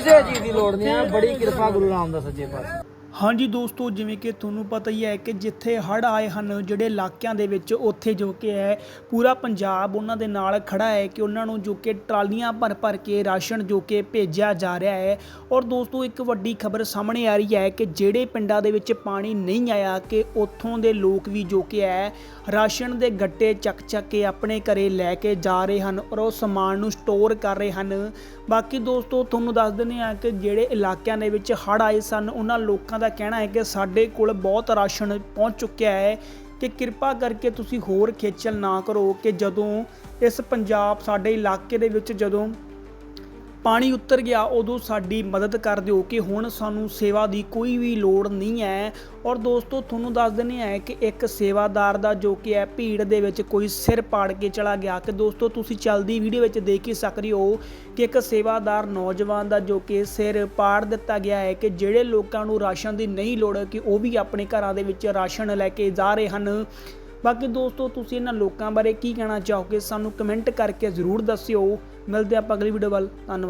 ਕਿਸੇ ਚੀਜ਼ ਦੀ ਲੋੜ ਨਹੀਂ ਆ ਬੜੀ ਕਿਰਪਾ ਗੁਰੂ ਰਾਮਦਾਸ ਸੱਚੇ ਪਾਤਸ਼ਾਹ ਹਾਂਜੀ ਦੋਸਤੋ, ਜਿਵੇਂ ਕਿ ਤੁਹਾਨੂੰ ਪਤਾ ਹੀ ਹੈ ਕਿ ਜਿੱਥੇ ਹੜ੍ਹ ਆਏ ਹਨ, ਜਿਹੜੇ ਇਲਾਕਿਆਂ ਦੇ ਵਿੱਚ ਉੱਥੇ ਜੋ ਕਿ ਹੈ, ਪੂਰਾ ਪੰਜਾਬ ਉਹਨਾਂ ਦੇ ਨਾਲ ਖੜਾ ਹੈ ਕਿ ਉਹਨਾਂ ਨੂੰ ਜੋ ਕਿ ਟਰਾਲੀਆਂ ਭਰ ਭਰ ਕੇ ਰਾਸ਼ਨ ਜੋ ਕਿ ਭੇਜਿਆ ਜਾ ਰਿਹਾ ਹੈ। ਔਰ ਦੋਸਤੋ, ਇੱਕ ਵੱਡੀ ਖਬਰ ਸਾਹਮਣੇ ਆ ਰਹੀ ਹੈ ਕਿ ਜਿਹੜੇ ਪਿੰਡਾਂ ਦੇ ਵਿੱਚ ਪਾਣੀ ਨਹੀਂ ਆਇਆ ਕਿ ਉੱਥੋਂ ਦੇ ਲੋਕ ਵੀ ਜੋ ਕਿ ਹੈ, ਰਾਸ਼ਨ ਦੇ ਗੱਟੇ ਚੱਕ ਚੱਕ ਕੇ ਆਪਣੇ ਘਰੇ ਲੈ ਕੇ ਜਾ ਰਹੇ ਹਨ ਔਰ ਉਹ ਸਮਾਨ ਨੂੰ ਸਟੋਰ ਕਰ ਰਹੇ ਹਨ। ਬਾਕੀ ਦੋਸਤੋ, ਤੁਹਾਨੂੰ ਦੱਸ ਦਿੰਦੇ ਆ ਕਿ ਜਿਹੜੇ ਇਲਾਕਿਆਂ ਦੇ ਵਿੱਚ ਹੜ੍ਹ ਆਏ ਸਨ, ਉਹਨਾਂ ਲੋਕਾਂ ਦਾ ਕਹਿਣਾ ਹੈ ਕਿ ਸਾਡੇ ਕੋਲ ਬਹੁਤ ਰਾਸ਼ਨ ਪਹੁੰਚ ਚੁੱਕਿਆ ਹੈ ਕਿ ਕਿਰਪਾ ਕਰਕੇ ਤੁਸੀਂ ਹੋਰ ਖੇਚਲ ਨਾ ਕਰੋ ਕਿ ਜਦੋਂ ਇਸ ਪੰਜਾਬ ਸਾਡੇ ਇਲਾਕੇ ਦੇ ਵਿੱਚ ਜਦੋਂ ਪਾਣੀ ਉਤਰ ਗਿਆ, ਉਦੋਂ ਸਾਡੀ ਮਦਦ ਕਰ ਦਿਓ ਕਿ ਹੁਣ ਸਾਨੂੰ ਸੇਵਾ ਦੀ ਕੋਈ ਵੀ ਲੋੜ ਨਹੀਂ ਹੈ। ਔਰ ਦੋਸਤੋ, ਤੁਹਾਨੂੰ ਦੱਸ ਦਿੰਦੇ ਆ ਕਿ ਇੱਕ ਸੇਵਾਦਾਰ ਦਾ ਜੋ ਕਿ ਹੈ, ਭੀੜ ਦੇ ਵਿੱਚ ਕੋਈ ਸਿਰ ਪਾੜ ਕੇ ਚਲਾ ਗਿਆ। ਕਿ ਦੋਸਤੋ, ਤੁਸੀਂ ਚੱਲਦੀ ਵੀਡੀਓ ਵਿੱਚ ਦੇਖ ਹੀ ਸਕਦੇ ਹੋ ਕਿ ਇੱਕ ਸੇਵਾਦਾਰ ਨੌਜਵਾਨ ਦਾ ਜੋ ਕਿ ਸਿਰ ਪਾੜ ਦਿੱਤਾ ਗਿਆ ਹੈ ਕਿ ਜਿਹੜੇ ਲੋਕਾਂ ਨੂੰ ਰਾਸ਼ਨ ਦੀ ਨਹੀਂ ਲੋੜ, ਕਿ ਉਹ ਵੀ ਆਪਣੇ ਘਰਾਂ ਦੇ ਵਿੱਚ ਰਾਸ਼ਨ ਲੈ ਕੇ ਜਾ ਰਹੇ ਹਨ। ਬਾਕੀ ਦੋਸਤੋ, ਤੁਸੀਂ ਇਹਨਾਂ ਲੋਕਾਂ ਬਾਰੇ ਕੀ ਕਹਿਣਾ ਚਾਹੋਗੇ, ਸਾਨੂੰ ਕਮੈਂਟ ਕਰਕੇ ਜ਼ਰੂਰ ਦੱਸਿਓ। ਮਿਲਦੇ ਆਪਾਂ ਅਗਲੀ ਵੀਡੀਓ ਵੱਲ। ਧੰਨਵਾਦ।